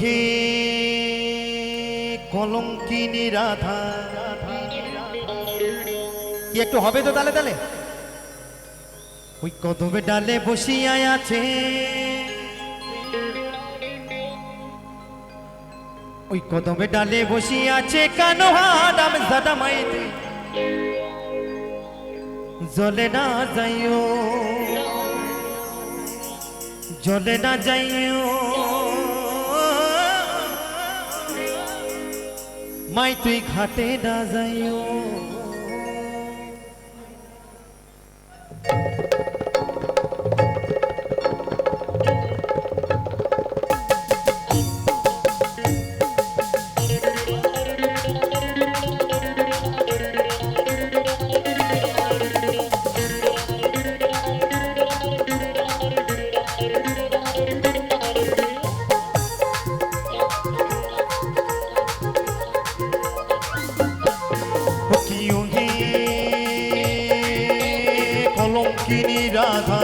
হে কলঙ্কিনী রাধা। একটু হবে তো তালে তালে? ওই কদমে ডালে বসিয়া আছে। ওই কদমে ডালে বসিয়া আছে কানো হাদাম সাদা মাইতে জলে না যাইও। জলে না যাইও। মাই তুই ঘাটে না যাইও। রাধা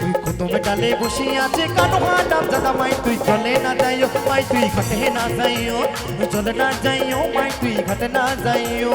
তুই কদমে ডালে বসে আছে কানো হাটাম দাদা মাই, তুই চলে না যাইও, মাই, তুই ঘাটে না যাইও, তুই চলে না যাইও, মাই, তুই ঘাটে না যাইও।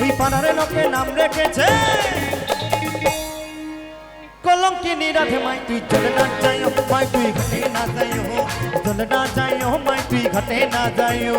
ওই পাড়ার লোকে নাম রেখেছে। কলঙ্কি নিরাধে, মাই তুই চলে না যাইও মাই তুই ঘটে না যাইও চলে না যাইও মাই তুই ঘটে না যাইও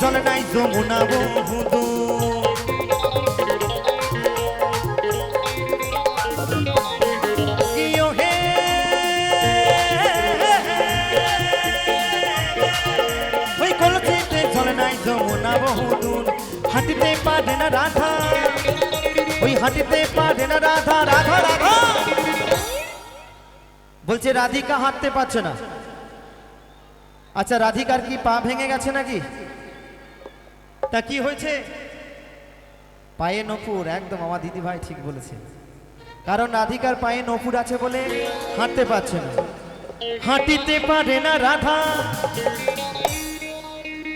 জল নাই যমুনা বহুদূর কিও হাঁটিতে পারে না রাধা। ওই হাঁটিতে পারে না রাধা রাধা রাধা। বলছে, রাধিকা হাঁটতে পারছে না। আচ্ছা রাধিকার কি পা ভেঙে গেছে নাকি? তা কি হয়েছে? পায়ে নপুর, একদম আমার দিদি ভাই ঠিক বলেছে। কারণ রাধিকার পায়ে নপুর আছে বলে হাঁটতে পারছে না। হাঁটিতে পারে না রাধা।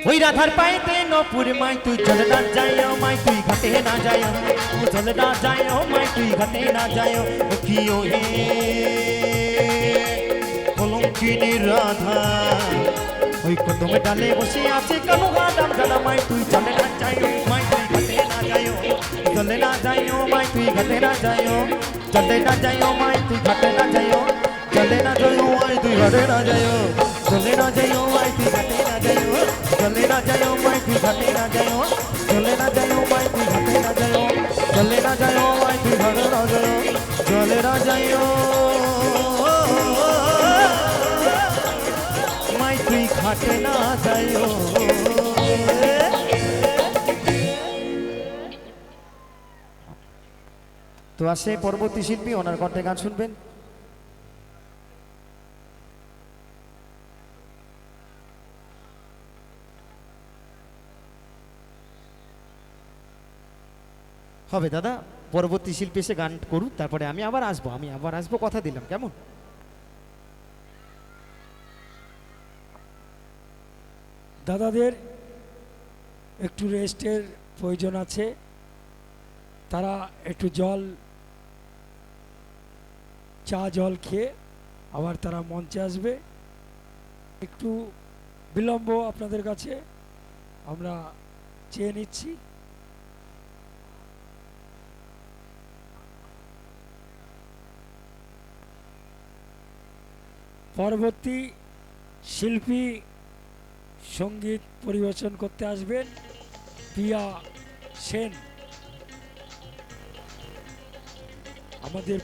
ওই রাধার পাইতে নপুর মাই, তুই চলে না যাইও মাই, তুই ঘাটে না তুই চলে না যাইও মাই, তুই ঘাটে না যাইও ও কিও হে? কলঙ্কিনী রাধা। ওই কদমে ডালে বসে আছে কালো গাদাম জানা মাই, তুই চলে না যাইও মাই, তুই ঘাটে না যাইও চলে না যাইও মাই, তুই ঘাটে না যাইও চলে না যাইও মাই, তুই ঘাটে না যাইও চলে না যাইও মাই, তুই ঘাটে না যাইও চলে না যাইও মাই, তুই ঘাটে না চলে না মাই তুই ঘাটে না যাইও চলে না যাইও মাই না যাইও চলে তুই ঘাটে না মাই তুই ঘাটে না যাইও তো আসে পরবর্তী শিল্পী ওনার কণ্ঠে গান শুনবেন হবে দাদা, পরবর্তী শিল্পী এসে গান করুক, তারপরে আমি আবার আসব, আমি আবার আসব, কথা দিলাম, কেমন? দাদাদের একটু রেস্টের প্রয়োজন আছে, তারা একটু জল, চা জল খেয়ে আবার তারা মঞ্চে আসবে। একটু বিলম্ব আপনাদের কাছে আমরা চেয়ে নিচ্ছি। পরবর্তী শিল্পী সংগীত পরিবেশন করতে আসবেন পিয়া সেন। আমাদের